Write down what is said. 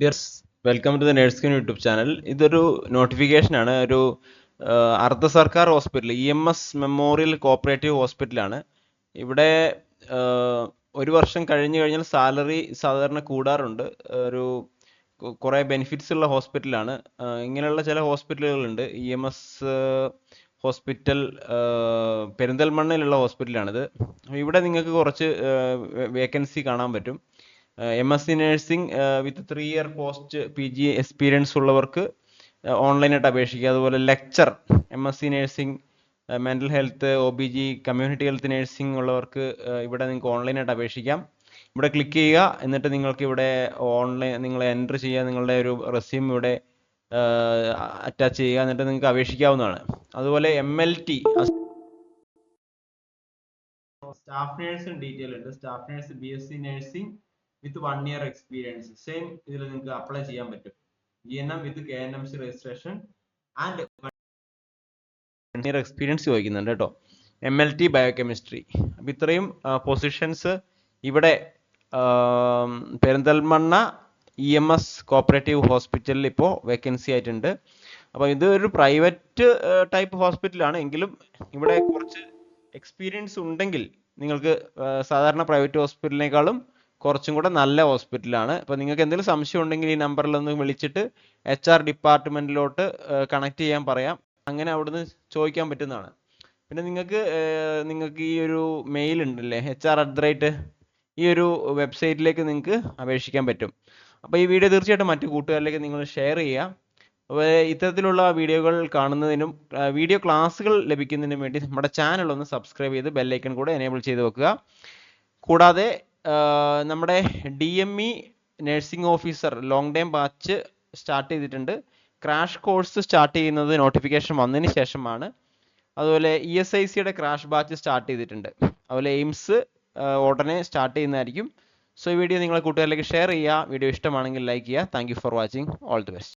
Dears welcome to the nurse nurseskin YouTube channel ഇതൊരു നോട്ടിഫിക്കേഷനാണ് ഒരു അർദ്ധ സർക്കാർ hospital E M S memorial cooperative ഹോസ്പിറ്റലാണ് ഇവിടെ ഒരു വർഷം കഴിഞ്ഞു കഴിഞ്ഞാൽ സാലറി സാധാരണ കൂടാറുണ്ട്. ഒരു കുറേ ബെനിഫിറ്റ്സ് ഉള്ള ഹോസ്പിറ്റലാണ് ഇങ്ങനെയുള്ള ചില ഹോസ്പിറ്റലുകളുണ്ട് ഇ എം എസ് ഹോസ്പിറ്റൽ പെരിന്തൽമണ്ണയിലുള്ള ഹോസ്പിറ്റലാണിത് ഇവിടെ നിങ്ങൾക്ക് കുറച്ച് വേക്കൻസി കാണാൻ പറ്റും. M S C nursing with three year post P G experience ഉള്ളവർക്ക് ഓൺലൈനായിട്ട് അപേക്ഷിക്കുക. അതുപോലെ lecture M S C nursing mental health O B G community health nursing ഉള്ളവർക്ക് ഇവിടെ നിങ്ങൾക്ക് ഓൺലൈനായിട്ട് അപേക്ഷിക്കാം. ഇവിടെ ക്ലിക്ക് ചെയ്യുക. എന്നിട്ട് നിങ്ങൾക്ക് ഇവിടെ ഓൺലൈൻ നിങ്ങൾ എന്റർ ചെയ്യുക. നിങ്ങളുടെ ഒരു റെസ്യൂം ഇവിടെ അറ്റാച്ച് ചെയ്യുക. എന്നിട്ട് നിങ്ങൾക്ക് അപേക്ഷിക്കാവുന്നതാണ്. അതുപോലെ എം എൽ ടി സ്റ്റാഫ് നേഴ്സും ഡീറ്റെയിൽ ഉണ്ട്. Staff nurse B S C nursing with one year experience same ഇതിൽ നിങ്ങൾക്ക് അപ്ലൈ ചെയ്യാൻ പറ്റും. G N M with K N M C registration and year experience ചോദിക്കുന്നുണ്ട് കേട്ടോ. എം എൽ ടി ബയോകെമിസ്ട്രി അപ്പം ഇത്രയും പൊസിഷൻസ് ഇവിടെ Perinthalmanna E M S cooperative ഹോസ്പിറ്റലിൽ ഇപ്പോൾ വേക്കൻസി ആയിട്ടുണ്ട്. അപ്പോൾ ഇത് ഒരു പ്രൈവറ്റ് ടൈപ്പ് ഹോസ്പിറ്റലാണ് എങ്കിലും ഇവിടെ കുറച്ച് എക്സ്പീരിയൻസ് ഉണ്ടെങ്കിൽ നിങ്ങൾക്ക് സാധാരണ പ്രൈവറ്റ് ഹോസ്പിറ്റലിനേക്കാളും കുറച്ചും കൂടെ നല്ല ഹോസ്പിറ്റലാണ്. അപ്പോൾ നിങ്ങൾക്ക് എന്തെങ്കിലും സംശയം ഉണ്ടെങ്കിൽ ഈ നമ്പറിൽ ഒന്ന് വിളിച്ചിട്ട് എച്ച് ആർ ഡിപ്പാർട്ട്മെന്റിലോട്ട് കണക്ട് ചെയ്യാൻ പറയാം. അങ്ങനെ അവിടുന്ന് ചോദിക്കാൻ പറ്റുന്നതാണ്. പിന്നെ നിങ്ങൾക്ക് നിങ്ങൾക്ക് ഈ ഒരു മെയിൽ ഉണ്ടല്ലേ H R at the rate ഈ ഒരു വെബ്സൈറ്റിലേക്ക് നിങ്ങൾക്ക് അപേക്ഷിക്കാൻ പറ്റും. അപ്പോൾ ഈ വീഡിയോ തീർച്ചയായിട്ടും മറ്റു കൂട്ടുകാരിലേക്ക് നിങ്ങൾ ഷെയർ ചെയ്യുക. അപ്പോൾ ഇത്തരത്തിലുള്ള വീഡിയോകൾ കാണുന്നതിനും വീഡിയോ ക്ലാസ്സുകൾ ലഭിക്കുന്നതിനും വേണ്ടി നമ്മുടെ ചാനൽ ഒന്ന് സബ്സ്ക്രൈബ് ചെയ്ത് ബെല്ലൈക്കൺ കൂടെ എനേബിൾ ചെയ്ത് വെക്കുക. കൂടാതെ നമ്മുടെ D M E nursing officer long time batch start ചെയ്തിട്ടുണ്ട്. ക്രാഷ് കോഴ്സ് സ്റ്റാർട്ട് ചെയ്യുന്നത് നോട്ടിഫിക്കേഷൻ വന്നതിന് ശേഷമാണ്. അതുപോലെ ഇ എസ് ഐ സിയുടെ ക്രാഷ് ബാച്ച് സ്റ്റാർട്ട് ചെയ്തിട്ടുണ്ട്. അതുപോലെ എയിംസ് ഉടനെ സ്റ്റാർട്ട് ചെയ്യുന്നതായിരിക്കും. സോ ഈ വീഡിയോ നിങ്ങളെ കൂട്ടുകാരിലേക്ക് ഷെയർ ചെയ്യുക. വീഡിയോ ഇഷ്ടമാണെങ്കിൽ ലൈക്ക് ചെയ്യുക. Thank for watching all the best